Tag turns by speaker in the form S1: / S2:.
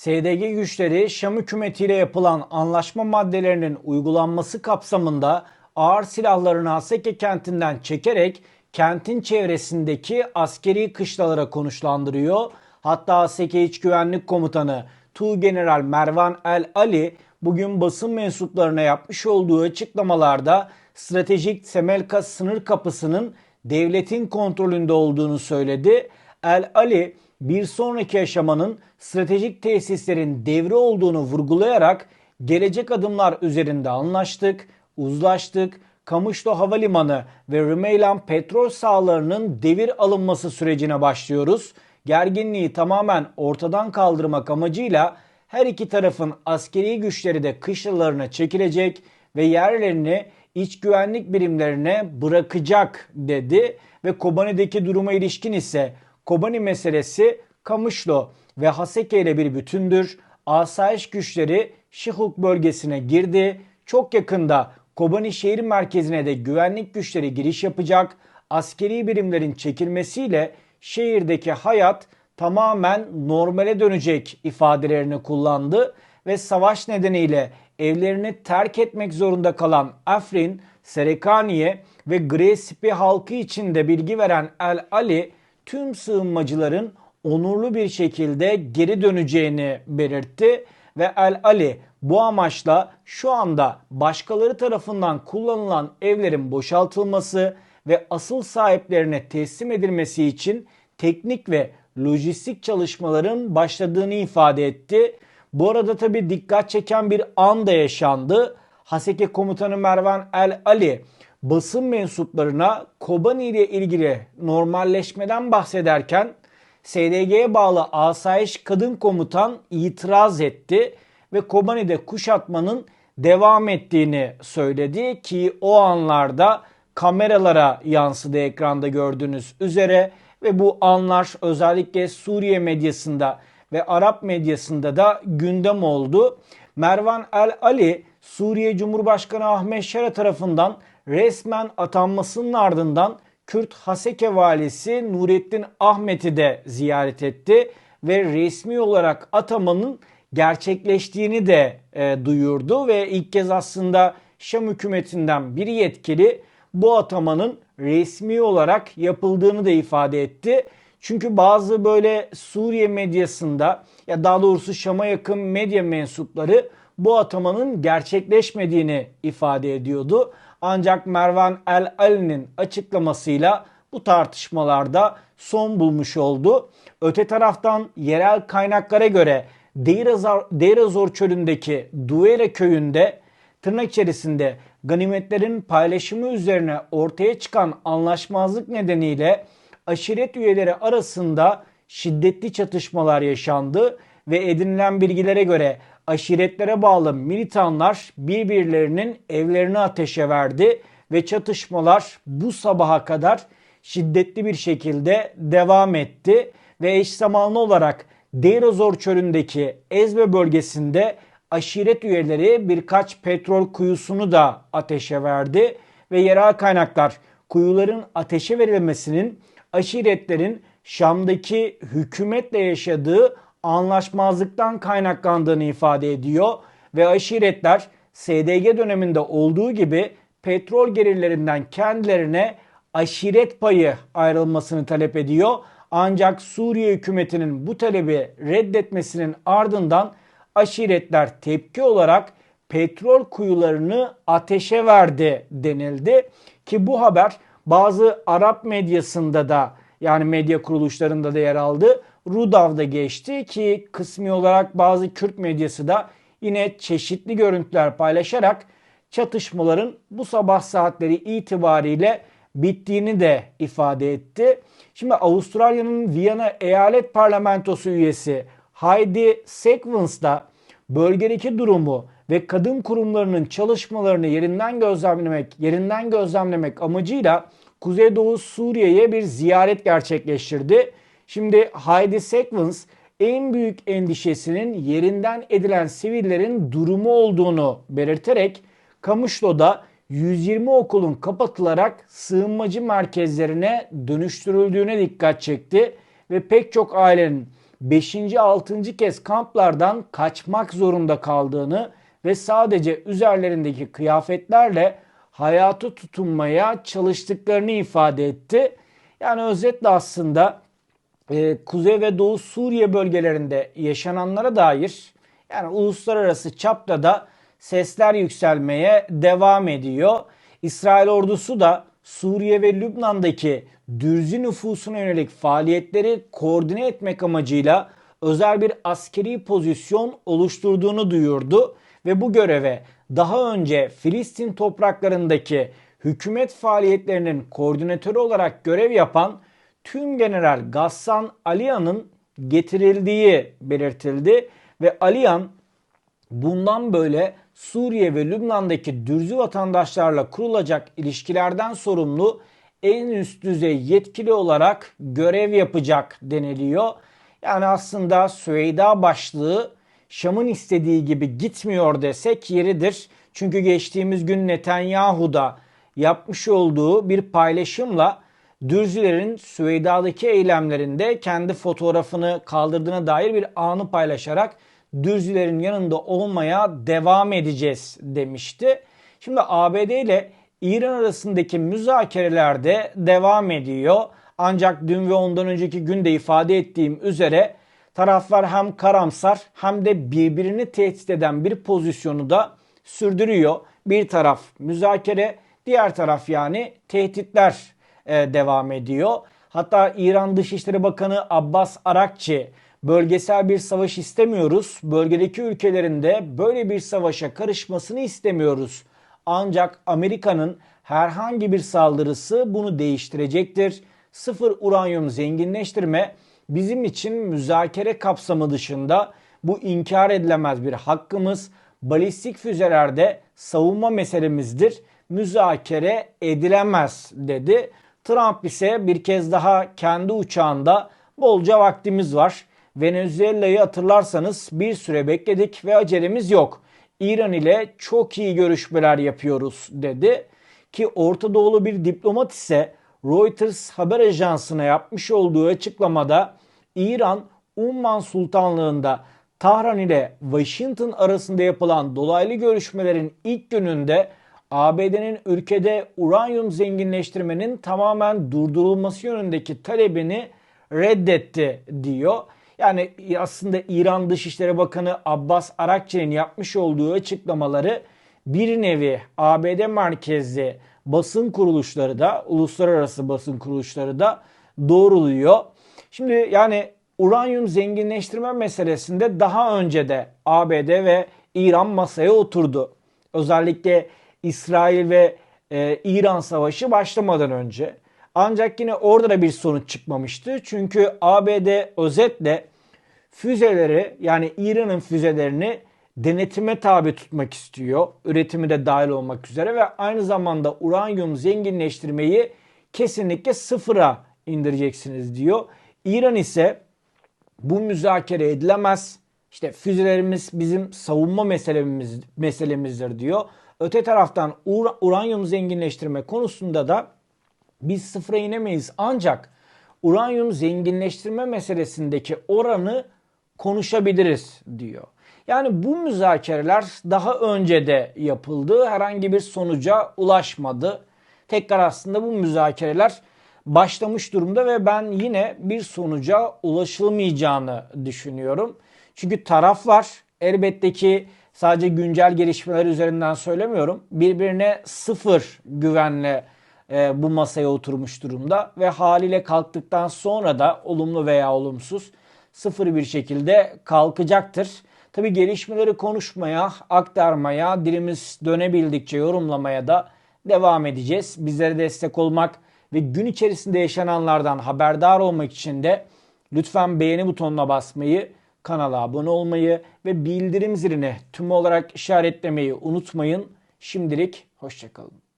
S1: SDG güçleri Şam hükümetiyle yapılan anlaşma maddelerinin uygulanması kapsamında ağır silahlarını Haseke kentinden çekerek kentin çevresindeki askeri kışlalara konuşlandırıyor. Hatta Haseke İç Güvenlik Komutanı Tuğgeneral Mervan El Ali bugün basın mensuplarına yapmış olduğu açıklamalarda stratejik Semelka sınır kapısının devletin kontrolünde olduğunu söyledi. El Ali bir sonraki aşamanın stratejik tesislerin devri olduğunu vurgulayarak gelecek adımlar üzerinde anlaştık, uzlaştık. Kamışlı Havalimanı ve Rümeylan petrol sahalarının devir alınması sürecine başlıyoruz. Gerginliği tamamen ortadan kaldırmak amacıyla her iki tarafın askeri güçleri de kışlalarına çekilecek ve yerlerini iç güvenlik birimlerine bırakacak dedi ve Kobani'deki duruma ilişkin ise Kobani meselesi Kamışlo ve Haseke ile bir bütündür. Asayiş güçleri Şihuk bölgesine girdi. Çok yakında Kobani şehir merkezine de güvenlik güçleri giriş yapacak. Askeri birimlerin çekilmesiyle şehirdeki hayat tamamen normale dönecek ifadelerini kullandı ve savaş nedeniyle evlerini terk etmek zorunda kalan Afrin, Serekaniye ve Gresipi halkı için de bilgi veren El Ali tüm sığınmacıların onurlu bir şekilde geri döneceğini belirtti ve El Ali bu amaçla şu anda başkaları tarafından kullanılan evlerin boşaltılması ve asıl sahiplerine teslim edilmesi için teknik ve lojistik çalışmaların başladığını ifade etti. Bu arada tabi dikkat çeken bir an da yaşandı. Haseke Komutanı Mervan El Ali basın mensuplarına Kobani ile ilgili normalleşmeden bahsederken SDG'ye bağlı Asayiş Kadın Komutan itiraz etti ve Kobani'de kuşatmanın devam ettiğini söyledi ki o anlarda kameralara yansıdı ekranda gördüğünüz üzere ve bu anlar özellikle Suriye medyasında ve Arap medyasında da gündem oldu. Mervan El Ali Suriye Cumhurbaşkanı Ahmet Şara tarafından resmen atanmasının ardından Kürt Haseke valisi Nurettin Ahmet'i de ziyaret etti ve resmi olarak atamanın gerçekleştiğini de e, duyurdu ve ilk kez aslında Şam hükümetinden bir yetkili bu atamanın resmi olarak yapıldığını da ifade etti. Çünkü bazı böyle Suriye medyasında ya daha doğrusu Şam'a yakın medya mensupları bu atamanın gerçekleşmediğini ifade ediyordu. Ancak Mervan El Ali'nin açıklamasıyla bu tartışmalarda son bulmuş oldu. Öte taraftan yerel kaynaklara göre Deirazor çölündeki Duere köyünde tırnak içerisinde ganimetlerin paylaşımı üzerine ortaya çıkan anlaşmazlık nedeniyle aşiret üyeleri arasında şiddetli çatışmalar yaşandı ve edinilen bilgilere göre aşiretlere bağlı militanlar birbirlerinin evlerini ateşe verdi ve çatışmalar bu sabaha kadar şiddetli bir şekilde devam etti ve eş zamanlı olarak Deirozor çölündeki Ezbe bölgesinde aşiret üyeleri birkaç petrol kuyusunu da ateşe verdi ve yerel kaynaklar kuyuların ateşe verilmesinin aşiretlerin Şam'daki hükümetle yaşadığı anlaşmazlıktan kaynaklandığını ifade ediyor ve aşiretler SDG döneminde olduğu gibi petrol gelirlerinden kendilerine aşiret payı ayrılmasını talep ediyor. Ancak Suriye hükümetinin bu talebi reddetmesinin ardından aşiretler tepki olarak petrol kuyularını ateşe verdi denildi ki bu haber bazı Arap medyasında da yani medya kuruluşlarında da yer aldı. Rudav'da geçti ki kısmi olarak bazı Kürt medyası da yine çeşitli görüntüler paylaşarak çatışmaların bu sabah saatleri itibariyle bittiğini de ifade etti. Şimdi Avustralya'nın Viyana Eyalet Parlamentosu üyesi Heidi Sequence da bölgedeki durumu ve kadın kurumlarının çalışmalarını yerinden gözlemlemek, yerinden gözlemlemek amacıyla Kuzeydoğu Suriye'ye bir ziyaret gerçekleştirdi. Şimdi Heidi Sequence en büyük endişesinin yerinden edilen sivillerin durumu olduğunu belirterek Kamışlo'da 120 okulun kapatılarak sığınmacı merkezlerine dönüştürüldüğüne dikkat çekti ve pek çok ailenin 5. 6. kez kamplardan kaçmak zorunda kaldığını ve sadece üzerlerindeki kıyafetlerle hayatı tutunmaya çalıştıklarını ifade etti. Yani özetle aslında e, Kuzey ve Doğu Suriye bölgelerinde yaşananlara dair yani uluslararası çapta da sesler yükselmeye devam ediyor. İsrail ordusu da Suriye ve Lübnan'daki Dürzi nüfusuna yönelik faaliyetleri koordine etmek amacıyla özel bir askeri pozisyon oluşturduğunu duyurdu ve bu göreve daha önce Filistin topraklarındaki hükümet faaliyetlerinin koordinatörü olarak görev yapan Tüm General Gassan Aliyan'ın getirildiği belirtildi ve Aliyan bundan böyle Suriye ve Lübnan'daki Dürzü vatandaşlarla kurulacak ilişkilerden sorumlu en üst düzey yetkili olarak görev yapacak deniliyor. Yani aslında Süveyda başlığı Şam'ın istediği gibi gitmiyor desek yeridir. Çünkü geçtiğimiz gün Netanyahu'da yapmış olduğu bir paylaşımla Dürzülerin Süveyda'daki eylemlerinde kendi fotoğrafını kaldırdığına dair bir anı paylaşarak Dürzülerin yanında olmaya devam edeceğiz demişti. Şimdi ABD ile İran arasındaki müzakerelerde devam ediyor. Ancak dün ve ondan önceki günde ifade ettiğim üzere taraflar hem karamsar hem de birbirini tehdit eden bir pozisyonu da sürdürüyor. Bir taraf müzakere, diğer taraf yani tehditler e, devam ediyor. Hatta İran Dışişleri Bakanı Abbas Arakçi bölgesel bir savaş istemiyoruz. Bölgedeki ülkelerin de böyle bir savaşa karışmasını istemiyoruz. Ancak Amerika'nın herhangi bir saldırısı bunu değiştirecektir. Sıfır uranyum zenginleştirme bizim için müzakere kapsamı dışında bu inkar edilemez bir hakkımız. Balistik füzelerde savunma meselemizdir. Müzakere edilemez dedi. Trump ise bir kez daha kendi uçağında bolca vaktimiz var. Venezuela'yı hatırlarsanız bir süre bekledik ve acelemiz yok. İran ile çok iyi görüşmeler yapıyoruz dedi. Ki Orta Doğulu bir diplomat ise Reuters haber ajansına yapmış olduğu açıklamada İran Umman Sultanlığı'nda Tahran ile Washington arasında yapılan dolaylı görüşmelerin ilk gününde ABD'nin ülkede uranyum zenginleştirmenin tamamen durdurulması yönündeki talebini reddetti diyor. Yani aslında İran Dışişleri Bakanı Abbas Arakçı'nın yapmış olduğu açıklamaları bir nevi ABD merkezli basın kuruluşları da uluslararası basın kuruluşları da doğruluyor. Şimdi yani uranyum zenginleştirme meselesinde daha önce de ABD ve İran masaya oturdu. Özellikle İsrail ve e, İran savaşı başlamadan önce. Ancak yine orada da bir sonuç çıkmamıştı. Çünkü ABD özetle füzeleri yani İran'ın füzelerini denetime tabi tutmak istiyor. Üretimi de dahil olmak üzere ve aynı zamanda uranyum zenginleştirmeyi kesinlikle sıfıra indireceksiniz diyor. İran ise bu müzakere edilemez. İşte füzelerimiz bizim savunma meselemiz, meselemizdir diyor. Öte taraftan ur uranyum zenginleştirme konusunda da biz sıfıra inemeyiz. Ancak uranyum zenginleştirme meselesindeki oranı konuşabiliriz diyor. Yani bu müzakereler daha önce de yapıldı. Herhangi bir sonuca ulaşmadı. Tekrar aslında bu müzakereler başlamış durumda ve ben yine bir sonuca ulaşılmayacağını düşünüyorum. Çünkü taraflar elbette ki sadece güncel gelişmeler üzerinden söylemiyorum. Birbirine sıfır güvenle e, bu masaya oturmuş durumda ve haliyle kalktıktan sonra da olumlu veya olumsuz sıfır bir şekilde kalkacaktır. Tabi gelişmeleri konuşmaya, aktarmaya, dilimiz dönebildikçe yorumlamaya da devam edeceğiz. Bizlere destek olmak ve gün içerisinde yaşananlardan haberdar olmak için de lütfen beğeni butonuna basmayı, kanala abone olmayı ve bildirim zilini tüm olarak işaretlemeyi unutmayın. Şimdilik hoşçakalın.